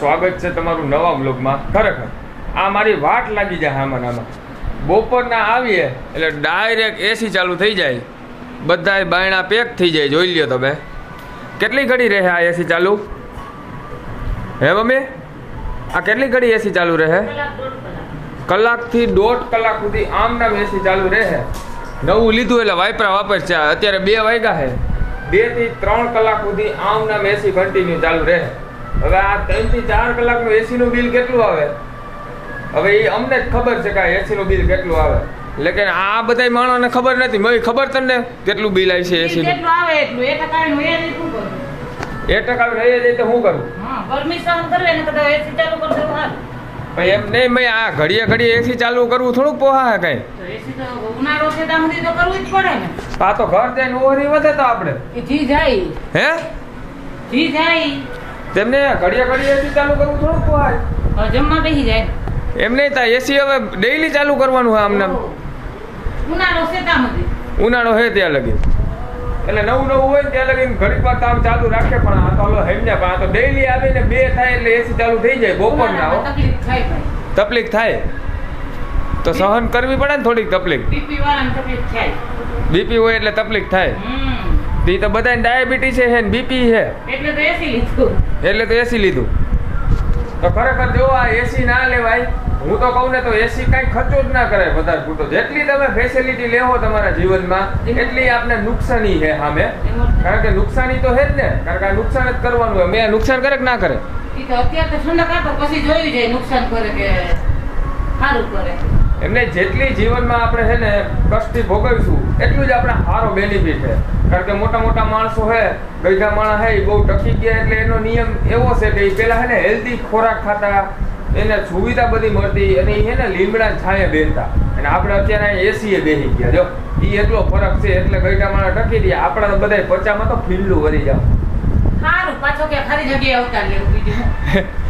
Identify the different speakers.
Speaker 1: સ્વાગત છે તમારું નવા બ્લોગમાં ખરેખર, આ મારી વાટ લાગી જાય આમાં આમાં બપોરના આવીએ, એટલે ડાયરેક્ટ એસી ચાલુ થઈ જાય. બધાય બાયણા પેક થઈ જાય, જોઈ લ્યો તમે. કેટલી ઘડી રહે આ એસી ચાલુ? હે મમ્મી? આ કેટલી ઘડી એસી ચાલુ રહે? કલાકથી દોઢ કલાક સુધી આમ નામ એસી ચાલુ રહે. નવું લીધું એટલે વાયપરા વાપર છે અત્યારે બે વાગ્યા છે બેથી ત્રણ કલાક સુધી આમ નામ એસી કન્ટિન્યુ ચાલુ રહે. હવે આ ત્રણથી ચાર કલાકનું એસી નું બિલ કેટલું આવે? હવે એ અમને જ ખબર છે કે એસી નું બિલ કેટલું આવે. લેકિન આ બધા માણસને ખબર નથી. મને ખબર તમને કેટલું બિલ આવી છે એસી
Speaker 2: આવે એટલું. એ ટકા એ
Speaker 1: ટકા રહી જાય તો શું કરું?
Speaker 2: હા ગરમી કરવે ને કદાચ એસી ચાલુ કરી દેવું હાલ.
Speaker 1: ભાઈ એમ નહીં મેં આ ઘડીએ ઘડીએ એસી ચાલુ કરવું થોડુંક પોહા હે કઈ
Speaker 2: ઉનાળો છે ત્યાં સુધી તો કરવું જ પડે ને.
Speaker 1: આ તો ઘર જઈને ઓહરી વધે તો આપણે.
Speaker 2: જી જાય.
Speaker 1: હે?
Speaker 2: જી જાય.
Speaker 1: તેમને ઘડિયા ઘડિયા એસી ચાલુ કરવું થોડુંક પોહાય
Speaker 2: જમવા બેસી જાય.
Speaker 1: એમ નહીં થાય એસી હવે ડેઈલી ચાલુ કરવાનું હોય આમને.
Speaker 2: ઉનાળો છે ત્યાં
Speaker 1: ઉનાળો હે ત્યાં લગી. એટલે નવું નવું હોય ત્યાં લગી ઘડી વાર આમ ચાલુ રાખે પણ આ તો સમજ્યા પણ આ તો ડેઈલી આવીને બે થાય એટલે એસી ચાલુ થઈ જાય બપોરના
Speaker 2: તકલીફ થાય
Speaker 1: તો સહન કરવી પડે ને થોડીક તકલીફ.
Speaker 2: બીપી વાળાને તકલીફ થાય.
Speaker 1: બીપી હોય એટલે તકલીફ થાય. તે તો બધાને ડાયાબિટીસ છે ને બીપી છે.
Speaker 2: એટલે તો એસી લીધું.
Speaker 1: એટલે તો એસી લીધું. તો ખરેખર જો આ એસી ના લેવાય હું તો કહું ને તો એસી કાંઈ ખર્ચો જ ના કરાય વધારે પૂરતો. જેટલી તમે ફેસિલિટી લેવો તમારા જીવનમાં એટલી આપને નુકસાની છે સામે. કારણ કે નુકસાની તો છે જ ને. કારણ કે આ નુકસાન જ કરવાનું હોય. મેં નુકસાન કરે કે ના કરે?
Speaker 2: અત્યારે તો ઠંડક આપો પછી જોયું જાય નુકસાન કરે કે સારું કરે.
Speaker 1: એમને જેટલી જીવનમાં આપણે છે ને કષ્ટી ભોગવીશું એટલું જ આપણે સારો બેનિફિટ છે. કારણ કે મોટા મોટા માણસો છે ગઈઢા માણસ છે એ બહુ ટકી ગયા એટલે એનો નિયમ એવો છે કે એ પહેલાં છે ને હેલ્ધી ખોરાક ખાતા એને સુવિધા બધી મળતી અને એ ને લીમડા છાંયે બેસતા અને આપણે અત્યારે એસીએ બેસી ગયા જો. એ એટલો ફરક છે એટલે ગઈઢા માણસ ટકી રહ્યા. આપણા બધા પચામાં તો ફીંડલું વરી જાવ
Speaker 2: સારું પાછો કે ખરી જગ્યાએ અવતાર લેવું બીજું.